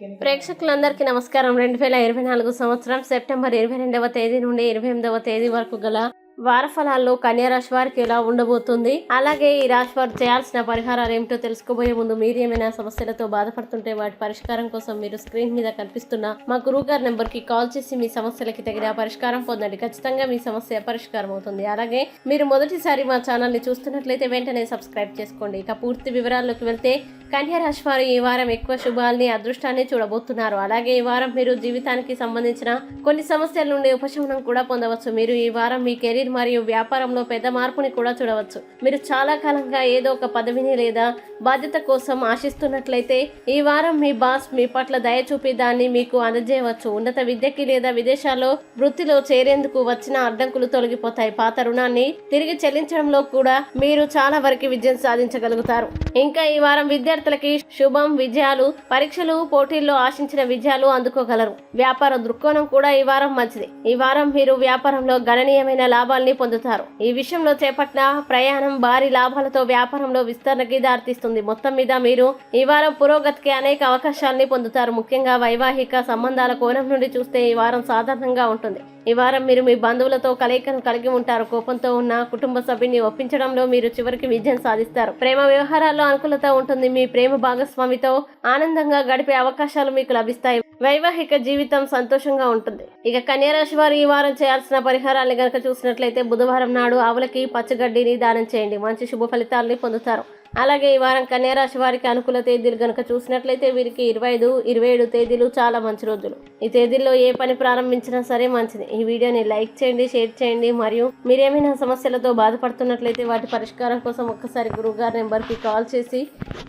ప్రేక్షకులందరికీ నమస్కారం. రెండు వేల ఇరవై నాలుగు సంవత్సరం సెప్టెంబర్ ఇరవై రెండవ తేదీ నుండి ఇరవై ఎనిమిదవ తేదీ వరకు గల వార ఫలాల్లో కన్యా రాశి వారికి ఎలా ఉండబోతుంది? అలాగే ఈ రాశి వారు చేయాల్సిన పరిహారాలు ఏమిటో తెలుసుకోబోయే ముందు మీరు ఏమైనా సమస్యలతో బాధపడుతుంటే వాటి పరిష్కారం కోసం మీరు స్క్రీన్ మీద కనిపిస్తున్న మా గురువు గారి నెంబర్కి కాల్ చేసి మీ సమస్యలకి తగిన పరిష్కారం పొందండి. ఖచ్చితంగా మీ సమస్య పరిష్కారం అవుతుంది. అలాగే మీరు మొదటిసారి మా ఛానల్ని చూస్తున్నట్లయితే వెంటనే సబ్స్క్రైబ్ చేసుకోండి. ఇక పూర్తి వివరాల్లోకి వెళ్తే కన్యా రాశి వారు ఈ వారం ఎక్కువ శుభాల్ని అదృష్టాన్ని చూడబోతున్నారు. అలాగే ఈ వారం మీరు జీవితానికి సంబంధించిన కొన్ని సమస్యల నుండి ఉపశమనం కూడా పొందవచ్చు. మీరు ఈ వారం మీ కెరీర్ మరియు వ్యాపారంలో పెద్ద మార్పుని కూడా చూడవచ్చు. మీరు చాలా కాలంగా ఏదో ఒక పదవిని లేదా బాధ్యత కోసం ఆశిస్తున్నట్లయితే ఈ వారం మీ బాస్ మీ పట్ల దయ చూపి దాన్ని మీకు అందజేయవచ్చు. ఉన్నత విద్యకి లేదా విదేశాల్లో వృత్తిలో చేరేందుకు వచ్చిన అడ్డంకులు తొలగిపోతాయి. పాత రుణాన్ని తిరిగి చెల్లించడంలో కూడా మీరు చాలా వరకు విజయం సాధించగలుగుతారు. ఇంకా ఈ వారం విద్యార్థులకి శుభం విజయాలు పరీక్షలు పోటీల్లో ఆశించిన విజయాలు అందుకోగలరు. వ్యాపార దృక్కోణం కూడా ఈ వారం మంచిది. ఈ వారం మీరు వ్యాపారంలో గణనీయమైన లాభం లాభాల్ని పొందుతారు. ఈ విషయంలో చేపట్టిన ప్రయాణం భారీ లాభాలతో వ్యాపారంలో విస్తరణకి దారితీస్తుంది మొత్తం మీద మీరు ఈ వారం పురోగతికి అనేక అవకాశాలని పొందుతారు. ముఖ్యంగా వైవాహిక సంబంధాల కోణం నుండి చూస్తే ఈ వారం సాధారణంగా ఉంటుంది. ఈ వారం మీరు మీ బంధువులతో కలయికను కలిగి ఉంటారు. కోపంతో ఉన్న కుటుంబ సభ్యుని ఒప్పించడంలో మీరు చివరికి విజయం సాధిస్తారు. ప్రేమ వ్యవహారాల్లో అనుకూలత ఉంటుంది. మీ ప్రేమ భాగస్వామితో ఆనందంగా గడిపే అవకాశాలు మీకు లభిస్తాయి. వైవాహిక జీవితం సంతోషంగా ఉంటుంది. ఇక కన్యారాశి వారు ఈ వారం చేయాల్సిన పరిహారాన్ని గనక చూసినట్లయితే బుధవారం నాడు ఆవులకి పచ్చగడ్డిని దానం చేయండి. మంచి శుభ ఫలితాలని పొందుతారు. అలాగే ఈ వారం కన్యారాశి వారికి అనుకూల తేదీలు కనుక చూసినట్లయితే వీరికి ఇరవై ఐదు ఇరవై ఏడు తేదీలు చాలా మంచి రోజులు. ఈ తేదీల్లో ఏ పని ప్రారంభించినా సరే మంచిది. ఈ వీడియోని లైక్ చేయండి షేర్ చేయండి మరియు మీరేమైనా సమస్యలతో బాధపడుతున్నట్లయితే వాటి పరిష్కారం కోసం ఒక్కసారి గురువుగారి నెంబర్కి కాల్ చేసి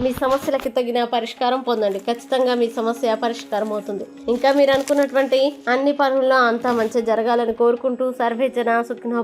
మీ సమస్యలకి తగిన పరిష్కారం పొందండి. ఖచ్చితంగా మీ సమస్య పరిష్కారం అవుతుంది ఇంకా మీరు అనుకున్నటువంటి అన్ని పనుల్లో అంతా మంచి జరగాలని కోరుకుంటూ సర్వేజన జన